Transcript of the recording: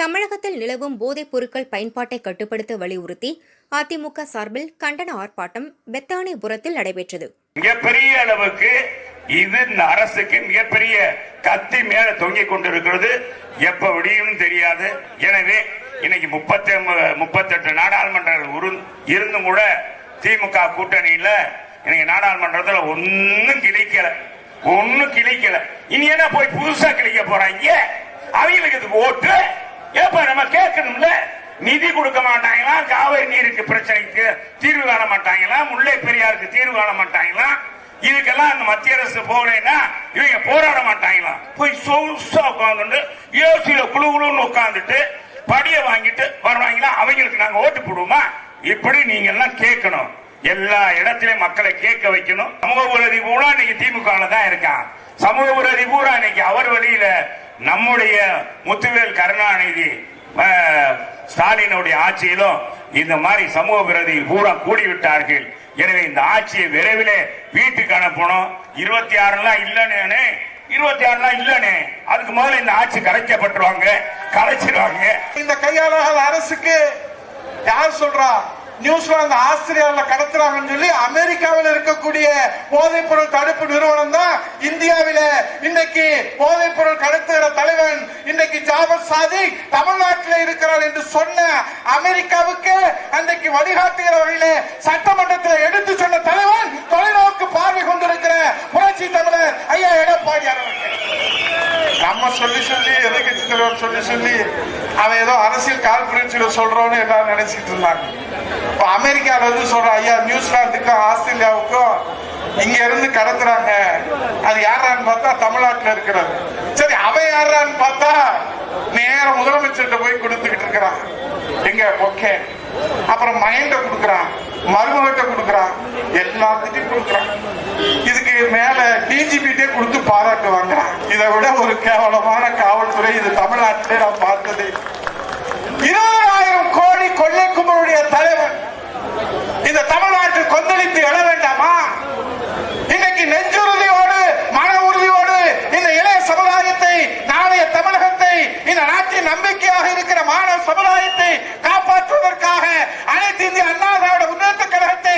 தமிழகத்தில் நிலவும் போதைப் பொருட்கள் பயன்பாட்டை கட்டுப்படுத்த வலியுறுத்தி அதிமுக சார்பில் கண்டன ஆர்ப்பாட்டம் பெத்தானிபுரத்தில் நடைபெற்றது. மிகப்பெரிய அளவுக்கு இது இந்த அரசுக்கு மிகப்பெரிய கத்தி மேல தொங்கிக் கொண்டிருக்கிறது. எப்ப விடியும் தெரியாது. எனவே இன்னைக்கு முப்பத்தி முப்பத்தெட்டு நாடாளுமன்றங்கள் இருந்தும் கூட திமுக கூட்டணியில இன்னைக்கு நாடாளுமன்றத்துல ஒன்னும் கிழிக்கல. ஒன்னும் கிழிக்கல. இனி என்ன போய் புதுசா கிழிக்க போறாங்க? அவங்களுக்கு இது ஓட்டு. நம்ம கேட்கணும்ல? நிதி கொடுக்க மாட்டாங்களா? காவிரி நீருக்கு பிரச்சனைக்கு தீர்வு காண மாட்டாங்களா? முல்லை பெரியாருக்கு தீர்வு காண மாட்டாங்களா? இதுக்கெல்லாம் அந்த மத்திய அரசு போகலைன்னா இவங்க போராட மாட்டாங்களா? போய் சொகுசா உட்காந்துட்டு யோசியில குழு குழுன்னு உட்காந்துட்டு படிய வாங்கிட்டு வருவாங்களா? அவங்களுக்கு நாங்க ஓட்டு போடுவோமா? இப்படி நீங்க எல்லாம் கேட்கணும். எல்லா இடத்திலும் மக்களை கேட்க வைக்கணும். சமூக விரோதி பூரா இன்னைக்கு திமுக தான் இருக்கான் சமூக விரோதி பூரா இன்னைக்கு அவர் வழியில நம்முடைய முத்துவேல் கருணாநிதி ஸ்டாலினுடைய ஆட்சியிலும் இந்த மாதிரி சமூக விரோதிகள் பூரா கூடிவிட்டார்கள். எனவே இந்த ஆட்சியை விரைவிலே வீட்டுக்கு அனுப்பணும். இருபத்தி ஆறுலாம் இல்லனே இருபத்தி ஆறுலாம் இல்லனே அதுக்கு முதல்ல இந்த ஆட்சி கலைக்கப்பட்டுருவாங்க கலைச்சிருவாங்க இந்த கையாளாத அரசுக்கு யார் சொல்றா? நியூசிலாந்து ஆஸ்திரேலியால கடத்துறாங்கன்னு சொல்லி அமெரிக்காவில் இருக்கக்கூடிய போதைப் பொருள் தடுப்பு நிறுவனம் தான் இந்தியாவில. இன்னைக்கு போதைப் பொருள் கடத்துகிற ஜாபர் சாதி தமிழ்நாட்டில் இருக்கிறார் என்று சொன்ன அமெரிக்காவுக்கு அன்றைக்கு வழிகாட்டுகிற வகையில சட்டமன்றத்தில் எடுத்து சொன்ன தலைவன் தொலைநோக்கு பார்வை கொண்டிருக்கிற புரட்சி தமிழர் ஐயா எடப்பாடி அவர்கள். நம்ம சொல்லி சொல்லி எதிர்கட்சி தலைவர் சொல்லி சொல்லி அவன் ஏதோ அரசியல் காழ்ப்புணர்ச்சியில சொல்றோம்னு எல்லாரும் நினைச்சிட்டு இருந்தாங்க. இப்போ அமெரிக்கால இருந்து சொல்ற ஐயா நியூசிலாந்துக்கும் ஆஸ்திரேலியாவுக்கும் இங்க இருந்து கடத்துறாங்க. அது யாரான்னு பார்த்தா தமிழ்நாட்டுல இருக்கிறது. சரி அவன் யாரான்னு பார்த்தா நேர முதலமைச்சர்கிட்ட போய் கொடுத்துக்கிட்டு இருக்கிறான். எங்க பொக்கே. அப்புறம் மைண்ட கொடுக்குறான். மருமகிட்ட கொடுக்குறான். எல்லாத்துக்கும் கொடுக்குறான். இதுக்கு மேல டிஜிபிட்டே கொடுத்து பாராட்டுவாங்க இதை விட ஒரு கேவலமான காவல்துறை இது தமிழ்நாட்டிலே நான் பார்த்தது. இருபது காப்பாற்றுவதற்காக அனைத்து இந்திய அண்ணா திராவிட முன்னேற்ற கழகத்தை